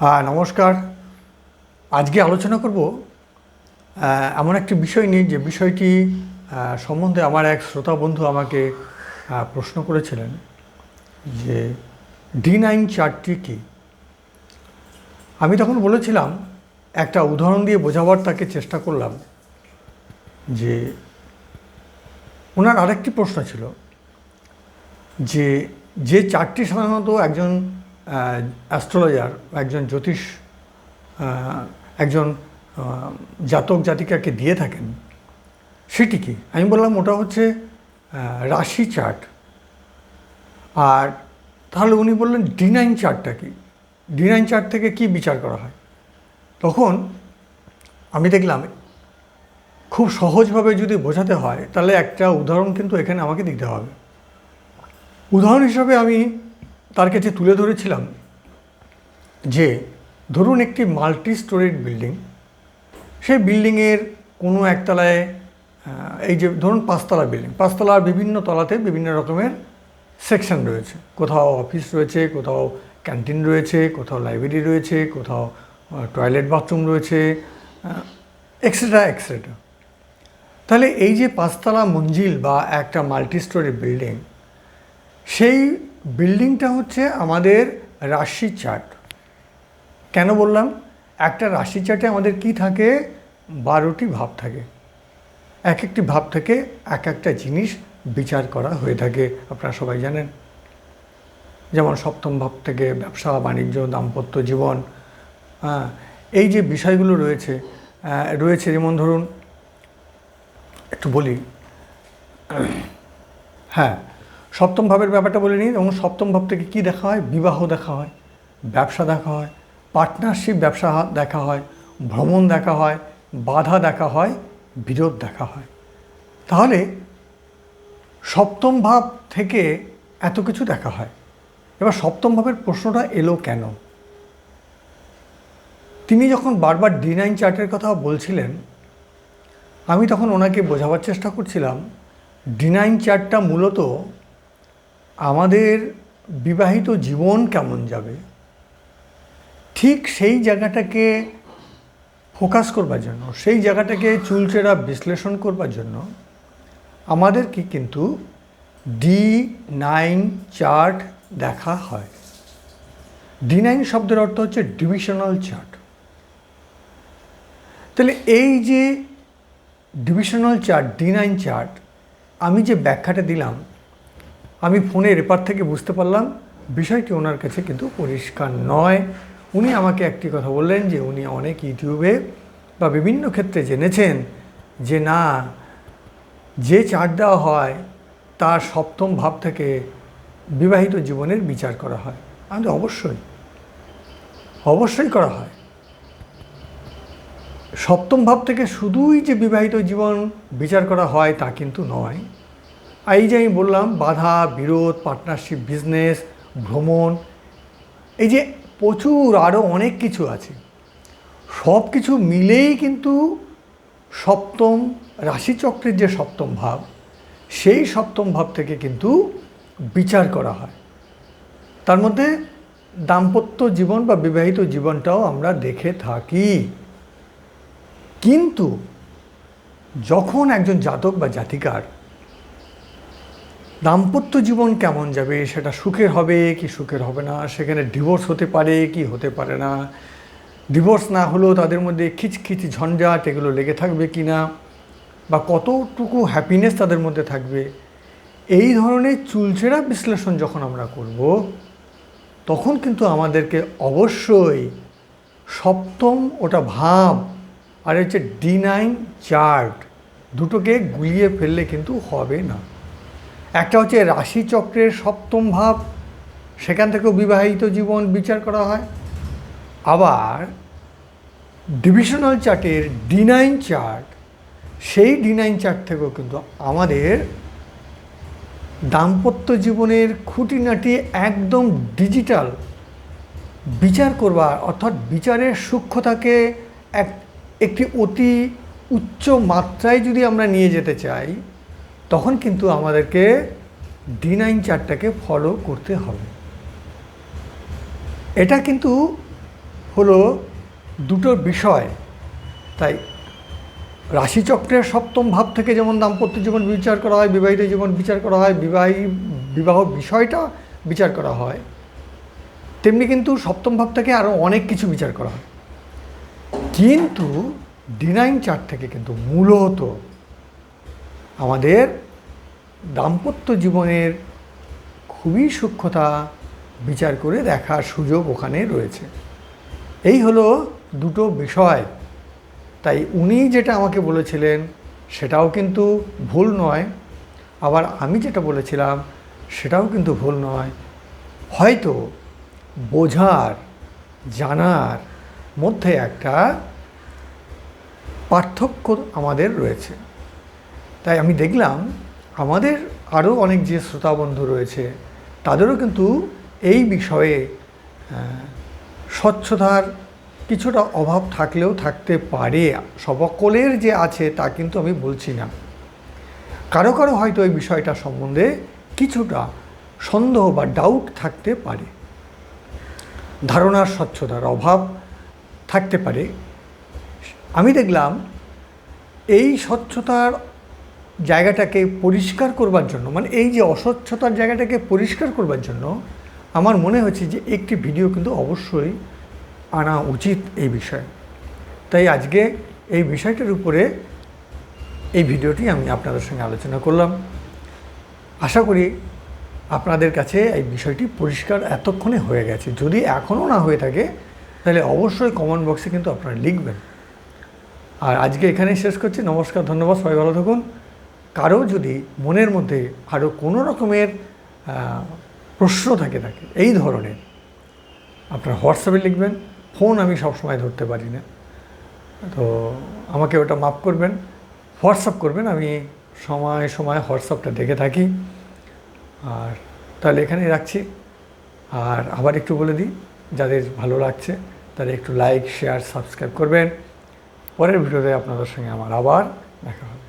হ্যাঁ নমস্কার। আজকে আলোচনা করব এমন একটি বিষয় নিয়ে যে বিষয়টি সম্বন্ধে আমার এক শ্রোতা বন্ধু আমাকে প্রশ্ন করেছিলেন যে ডি নাইন চার্টটি কী? আমি তখন বলেছিলাম, একটা উদাহরণ দিয়ে বোঝাবার তাকে চেষ্টা করলাম যে ওনার আরেকটি প্রশ্ন ছিল যে যে চারটি সাধারণত একজন অ্যাস্ট্রোলজার একজন জ্যোতিষ একজন জাতক জাতিকাকে দিয়ে থাকেন, সেটি কি? আমি বললাম ওটা হচ্ছে রাশি চার্ট। আর তাহলে উনি বললেন ডি নাইন চার্টটা কি? ডি নাইন চার্ট থেকে কি বিচার করা হয়? তখন আমি দেখলাম, খুব সহজভাবে যদি বোঝাতে হয়, তাহলে একটা উদাহরণ কিন্তু এখানে আমাকে দিতে হবে। উদাহরণ হিসাবে আমি তার কাছে তুলে ধরেছিলাম যে ধরুন একটি মাল্টি স্টোরেড বিল্ডিং, সেই বিল্ডিংয়ের কোনো একতলায় এই যে ধরুন পাঁচতলা বিল্ডিং, পাঁচতলার বিভিন্ন তলাতে বিভিন্ন রকমের সেকশন রয়েছে। কোথাও অফিস রয়েছে, কোথাও ক্যান্টিন রয়েছে, কোথাও লাইব্রেরি রয়েছে, কোথাও টয়লেট বাথরুম রয়েছে এক্সেট্রা এক্সেট্রা তাহলে এই যে পাঁচতলা মঞ্জিল বা একটা মাল্টি স্টোরি বিল্ডিং, সেই বিল্ডিংটা হচ্ছে আমাদের রাশি চার্ট। কেন বললাম? একটা রাশি চার্টে আমাদের কি থাকে? বারোটি ভাব থাকে। এক একটি ভাব থেকে এক একটা জিনিস বিচার করা হয়ে থাকে। আপনারা সবাই জানেন। যেমন সপ্তম ভাব থেকে ব্যবসা, বাণিজ্য, দাম্পত্য জীবন হ্যাঁ এই যে বিষয়গুলো রয়েছে রয়েছে যেমন ধরুন, একটু বলি হ্যাঁ সপ্তম ভাবের ব্যাপারটা বলে নিই এবং সপ্তম ভাব থেকে কী দেখা হয়? বিবাহ দেখা হয়, ব্যবসা দেখা হয় পার্টনারশিপ ব্যবসা দেখা হয়, ভ্রমণ দেখা হয়, বাধা দেখা হয়, বিরোধ দেখা হয়। তাহলে সপ্তম ভাব থেকে এত কিছু দেখা হয়। এবার সপ্তম ভাবের প্রশ্নটা এলো কেন? তিনি যখন বারবার ডি নাইন চার্টের কথা বলছিলেন, আমি তখন ওনাকে বোঝাবার চেষ্টা করছিলাম ডি নাইন চার্টটা মূলত আমাদের বিবাহিত জীবন কেমন যাবে? ঠিক সেই জায়গাটাকে ফোকাস করবার জন্য, সেই জায়গাটাকে চুলচেরা বিশ্লেষণ করবার জন্য আমাদেরকে কিন্তু ডি নাইন চার্ট দেখা হয়। ডি নাইন শব্দের অর্থ হচ্ছে ডিভিশনাল চার্ট তাহলে এই যে divisional chart D nine chart আমি যে ব্যাখ্যাটা দিলাম আমি ফোনের এপার থেকে বুঝতে পারলাম, বিষয়টি ওনার কাছে কিন্তু পরিষ্কার নয়। উনি আমাকে একটি কথা বললেন যে উনি অনেক ইউটিউবে বা বিভিন্ন ক্ষেত্রে জেনেছেন যে না, যে চার্ট দেওয়া হয় তার সপ্তম ভাব থেকে বিবাহিত জীবনের বিচার করা হয়। আমি অবশ্যই। অবশ্যই করা হয়। সপ্তম ভাব থেকে শুধুই যে বিবাহিত জীবন বিচার করা হয় তা কিন্তু নয়। এই যে আমি বললাম, বাধা, বিরোধ পার্টনারশিপ বিজনেস ভ্রমণ, এই যে প্রচুর আরও অনেক কিছু আছে। সব কিছু মিলেই কিন্তু সপ্তম রাশিচক্রের যে সপ্তম ভাব, সেই সপ্তম ভাব থেকে কিন্তু বিচার করা হয়। তার মধ্যে দাম্পত্য জীবন বা বিবাহিত জীবনটাও আমরা দেখে থাকি। কিন্তু যখন একজন জাতক বা জাতিকার দাম্পত্য জীবন কেমন যাবে? সেটা সুখের হবে কি সুখের হবে না? সেখানে ডিভোর্স হতে পারে কি হতে পারে না? ডিভোর্স না হলেও তাদের মধ্যে খিচখিচ, ঝঞ্ঝাট এগুলো লেগে থাকবে কি না? বা কতটুকু হ্যাপিনেস তাদের মধ্যে থাকবে? এই ধরনের চুলচেরা বিশ্লেষণ যখন আমরা করব, তখন কিন্তু আমাদেরকে অবশ্যই সপ্তম ওটা ভাব আর হচ্ছে ডি নাইন চার্ট দুটোকে গুলিয়ে ফেললে কিন্তু হবে না। একটা হচ্ছে রাশিচক্রের সপ্তম ভাব, সেখান থেকেও বিবাহিত জীবন বিচার করা হয়। আবার ডিভিশনাল চার্টের ডি নাইন চার্ট সেই ডি নাইন চার্ট থেকেও কিন্তু আমাদের দাম্পত্য জীবনের খুঁটিনাটি একদম ডিজিটাল বিচার করবার, অর্থাৎ বিচারের সূক্ষ্মতাকে এক, একটি অতি উচ্চ মাত্রায় যদি আমরা নিয়ে যেতে চাই তখন কিন্তু আমাদেরকে ডি নাইন চার্টটাকে ফলো করতে হবে। এটা কিন্তু হলো দুটো বিষয়। তাই রাশিচক্রের সপ্তম ভাব থেকে যেমন দাম্পত্য জীবন বিচার করা হয়, বিবাহিত জীবন বিচার করা হয়, বিবাহী, বিবাহ বিষয়টা বিচার করা হয়, তেমনি কিন্তু সপ্তম ভাব থেকে আরও অনেক কিছু বিচার করা হয়। কিন্তু ডিনাইন চার্ট থেকে কিন্তু মূলত আমাদের দাম্পত্য জীবনের খুবই সূক্ষ্মতা বিচার করে দেখার সুযোগ ওখানে রয়েছে। এই হলো দুটো বিষয়। তাই উনি যেটা আমাকে বলেছিলেন, সেটাও কিন্তু ভুল নয়। আবার আমি যেটা বলেছিলাম, সেটাও কিন্তু ভুল নয়। হয়তো বোঝার, জানার মধ্যে একটা পার্থক্য আমাদের রয়েছে। তাই আমি দেখলাম আমাদের আরও অনেক যে শ্রোতা বন্ধু রয়েছে, তাদেরও কিন্তু এই বিষয়ে স্বচ্ছতার কিছুটা অভাব থাকলেও থাকতে পারে সকলের যে আছে তা কিন্তু আমি বলছি না। কারও কারও হয়তো এই বিষয়টা সম্বন্ধে কিছুটা সন্দেহ বা ডাউট থাকতে পারে। ধারণার স্বচ্ছতার অভাব থাকতে পারে। আমি দেখলাম এই স্বচ্ছতার জায়গাটাকে পরিষ্কার করবার জন্য মানে এই যে অস্বচ্ছতার জায়গাটাকে পরিষ্কার করবার জন্য আমার মনে হয়েছে যে একটি ভিডিও কিন্তু অবশ্যই আনা উচিত এই বিষয়ে। তাই আজকে এই বিষয়টার উপরে এই ভিডিওটি আমি আপনাদের সঙ্গে আলোচনা করলাম। আশা করি আপনাদের কাছে এই বিষয়টি পরিষ্কার এতক্ষণে হয়ে গেছে। যদি এখনও না হয়ে থাকে, তাহলে অবশ্যই কমেন্ট বক্সে কিন্তু আপনারা লিখবেন। আর আজকে এখানেই শেষ করছি। নমস্কার, ধন্যবাদ। সবাই ভালো থাকুন। কারও যদি মনের মধ্যে আরও কোনো রকমের প্রশ্ন থাকে থাকে, এই ধরনের, আপনার হোয়াটসঅ্যাপে লিখবেন, ফোন আমি সবসময় ধরতে পারি না। তো আমাকে ওটা মাফ করবেন, হোয়াটসঅ্যাপ করবেন, আমি সময় সময় হোয়াটসঅ্যাপটা দেখে থাকি। আর তাহলে এখানেই রাখছি। আর আবার একটু বলে দিই, যাদের ভালো লাগছে, তারা একটু লাইক, শেয়ার, সাবস্ক্রাইব করবেন। পরের ভিডিওতে আপনাদের সঙ্গে আমার আবার দেখা হবে।